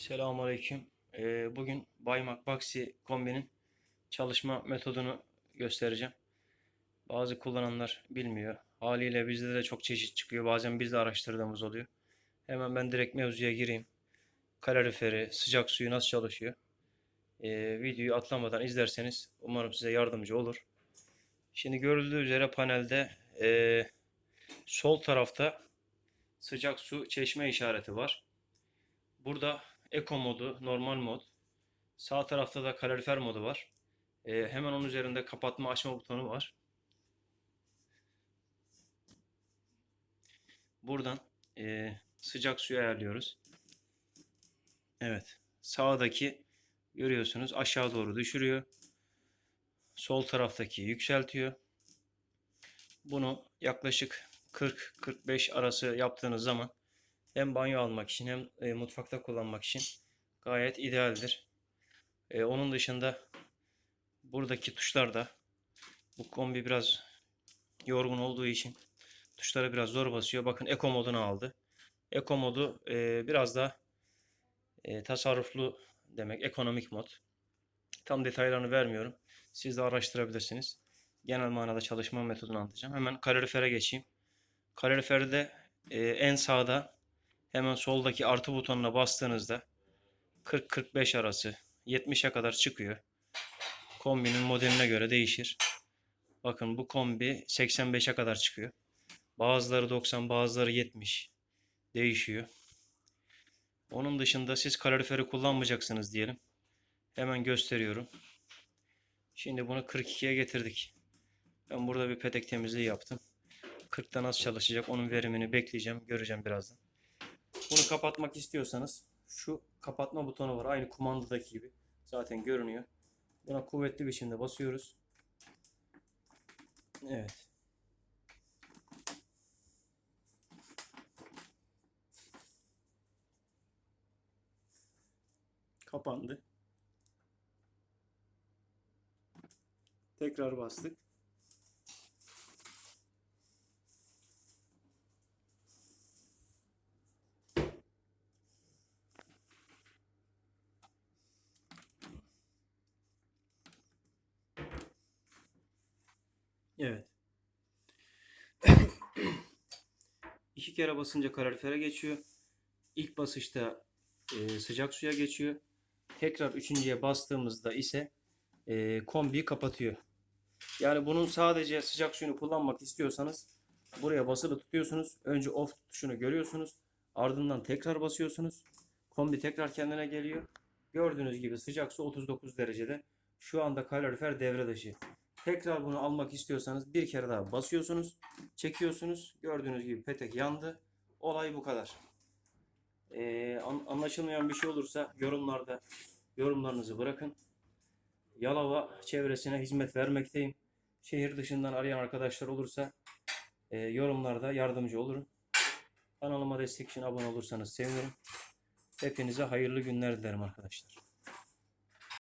Selamünaleyküm. Ee, bugün Baymak Baxi kombinin çalışma metodunu göstereceğim. Bazı kullananlar bilmiyor. Haliyle bizde de çok çeşit çıkıyor. Bazen biz de araştırdığımız oluyor. Hemen ben direkt mevzuya gireyim. Kaloriferi, sıcak suyu nasıl çalışıyor? Ee, videoyu atlamadan izlerseniz umarım size yardımcı olur. Şimdi görüldüğü üzere panelde ee, sol tarafta sıcak su çeşme işareti var. Burada Eco modu, normal mod. Sağ tarafta da kalorifer modu var. Ee, hemen onun üzerinde kapatma açma butonu var. Buradan e, sıcak suyu ayarlıyoruz. Evet. Sağdaki görüyorsunuz aşağı doğru düşürüyor. Sol taraftaki yükseltiyor. Bunu yaklaşık 40-45 arası yaptığınız zaman hem banyo almak için hem e, mutfakta kullanmak için gayet idealdir. E, onun dışında buradaki tuşlar da bu kombi biraz yorgun olduğu için tuşlara biraz zor basıyor. Bakın Eco modunu aldı. Eco modu e, biraz daha e, tasarruflu demek. Ekonomik mod. Tam detaylarını vermiyorum. Siz de araştırabilirsiniz. Genel manada çalışma metodunu anlatacağım. Hemen kalorifere geçeyim. Kaloriferde e, en sağda Hemen soldaki artı butonuna bastığınızda 40-45 arası 70'e kadar çıkıyor. Kombinin modeline göre değişir. Bakın bu kombi 85'e kadar çıkıyor. Bazıları 90, bazıları 70 değişiyor. Onun dışında siz kaloriferi kullanmayacaksınız diyelim. Hemen gösteriyorum. Şimdi bunu 42'ye getirdik. Ben burada bir petek temizliği yaptım. 40'ta nasıl çalışacak onun verimini bekleyeceğim. Göreceğim birazdan. Bunu kapatmak istiyorsanız şu kapatma butonu var. Aynı kumandadaki gibi. Zaten görünüyor. Buna kuvvetli biçimde basıyoruz. Evet. Kapandı. Tekrar bastık. Evet. İki kere basınca kalorifere geçiyor. İlk basışta e, sıcak suya geçiyor. Tekrar üçüncüye bastığımızda ise e, kombiyi kapatıyor. Yani bunun sadece sıcak suyunu kullanmak istiyorsanız buraya basılı tutuyorsunuz. Önce off tuşunu görüyorsunuz. Ardından tekrar basıyorsunuz. Kombi tekrar kendine geliyor. Gördüğünüz gibi sıcak su 39 derecede. Şu anda kalorifer devre dışı. Tekrar bunu almak istiyorsanız bir kere daha basıyorsunuz. Çekiyorsunuz. Gördüğünüz gibi petek yandı. Olay bu kadar. Ee, an- anlaşılmayan bir şey olursa yorumlarda yorumlarınızı bırakın. Yalova çevresine hizmet vermekteyim. Şehir dışından arayan arkadaşlar olursa e, yorumlarda yardımcı olurum. Kanalıma destek için abone olursanız sevinirim. Hepinize hayırlı günler dilerim arkadaşlar.